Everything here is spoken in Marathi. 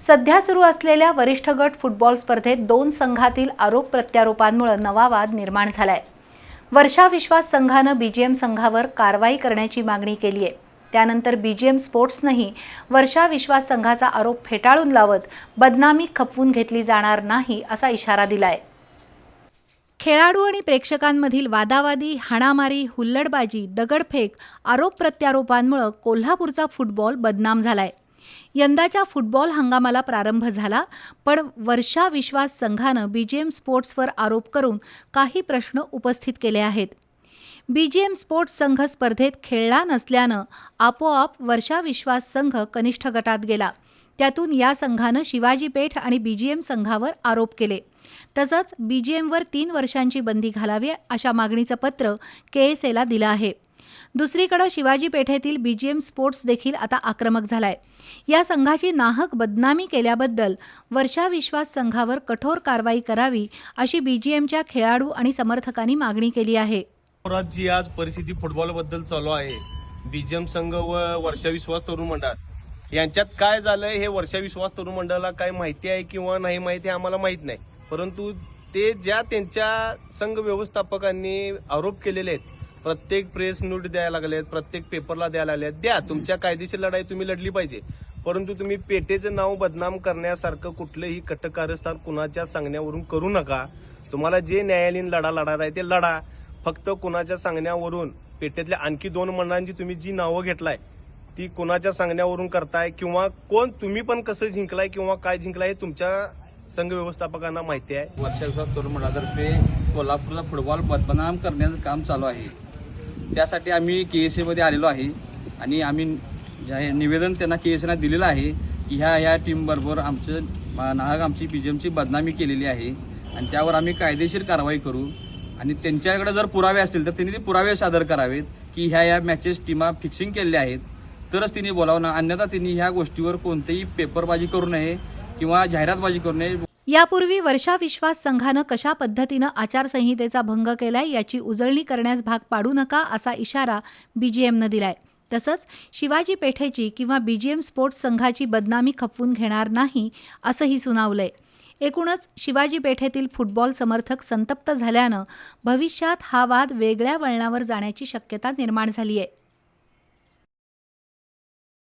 सध्या सुरू असलेल्या वरिष्ठ गट फुटबॉल स्पर्धेत दोन संघातील आरोप प्रत्यारोपांमुळे नवा वाद निर्माण झालाय. वर्षा विश्वास संघानं बीजीएम संघावर कारवाई करण्याची मागणी केली आहे. त्यानंतर बीजीएम स्पोर्ट्सनंही वर्षा विश्वास संघाचा आरोप फेटाळून लावत बदनामी खपवून घेतली जाणार नाही असा इशारा दिलाय. खेळाडू आणि प्रेक्षकांमधील वादावादी हाणामारी हुल्लडबाजी दगडफेक आरोप प्रत्यारोपांमुळे कोल्हापूरचा फुटबॉल बदनाम झालाय. यंदाच्या फुटबॉल हंगामाला प्रारंभ झाला पण वर्षा विश्वास संघानं बीजीएम स्पोर्ट्सवर आरोप करून काही प्रश्न उपस्थित केले आहेत. बीजीएम स्पोर्ट्स संघ स्पर्धेत खेळला नसल्यानं आपोआप वर्षा विश्वास संघ कनिष्ठ गटात गेला. त्यातून या संघानं शिवाजी पेठ आणि बीजीएम संघावर आरोप केले. तसंच बीजीएमवर तीन वर्षांची बंदी घालावी अशा मागणीचं पत्र के एस एला दिलं आहे. दुसरीकडे शिवाजी पेठेतील बीजीएम स्पोर्ट्स देखील आता आक्रमक झालाय. या संघाची नाहक बदनामी केल्याबद्दल वर्षा विश्वास संघावर कठोर कारवाई करावी अशी बीजीएमच्या खेळाडू आणि समर्थकांनी मागणी केली आहे. जी आज परिस्थिती फुटबॉलबद्दल चालू आहे. बीजीएम संघ व वर्षा विश्वास तरुण मंडळ. यांच्यात काय झालंय हे वर्षा विश्वास तरुण मंडळाला काय माहिती आहे किंवा नाही माहिती आहे आम्हाला माहीत नाही. परंतु ते ज्या त्यांच्या संघ व्यवस्थापकांनी आरोप केलेले आहेत प्रत्येक प्रेस नोट द्यायला लागलेत प्रत्येक पेपरला द्यायला आहेत द्या तुमच्या कायदेशीर लढाई तुम्ही लढली पाहिजे. परंतु तुम्ही पेठेचं नाव बदनाम करण्यासारखं कुठलंही कटकारस्थान कुणाच्या सांगण्यावरून करू नका. तुम्हाला जे न्यायालयीन लढा लढायचा आहे ते लढा. फक्त कुणाच्या सांगण्यावरून पेठेतल्या आणखी दोन मंडळांची तुम्ही जी नावं घेतलाय ती कुणाच्या सांगण्यावरून करताय किंवा कोण तुम्ही पण कसं जिंकलाय किंवा काय जिंकलाय हे तुमच्या संघ व्यवस्थापकांना माहिती आहे. वर्षा तरुण मंडळातर्फे कोल्हापूरचा फुटबॉल बदनाम करण्याचं काम चालू आहे. त्यासाठी आम्ही के एस एमध्ये आलेलो आहे. आणि आम्ही ज्या निवेदन त्यांना के एस एना दिलेलं आहे की ह्या ह्या टीमबरोबर आमचं नाहक आमची पी जी एमची बदनामी केलेली आहे. आणि त्यावर आम्ही कायदेशीर कारवाई करू. आणि त्यांच्याकडे जर पुरावे असतील तर त्यांनी ते पुरावे सादर करावेत की ह्या ह्या मॅचेस टीमा फिक्सिंग केलेल्या आहेत. तरच तिने बोलावं ना. अन्यथा तिने ह्या गोष्टीवर कोणतेही पेपरबाजी करू नये किंवा जाहिरातबाजी करू नये. यापूर्वी वर्षा विश्वास संघानं कशा पद्धतीनं आचारसंहितेचा भंग केलाय याची उजळणी करण्यास भाग पाडू नका असा इशारा बीजीएमनं दिलाय. तसंच शिवाजी पेठेची किंवा बीजीएम स्पोर्ट्स संघाची बदनामी खपवून घेणार नाही असंही सुनावलंय. एकूणच शिवाजी पेठेतील फुटबॉल समर्थक संतप्त झाल्यानं भविष्यात हा वाद वेगळ्या वळणावर जाण्याची शक्यता निर्माण झाली आहे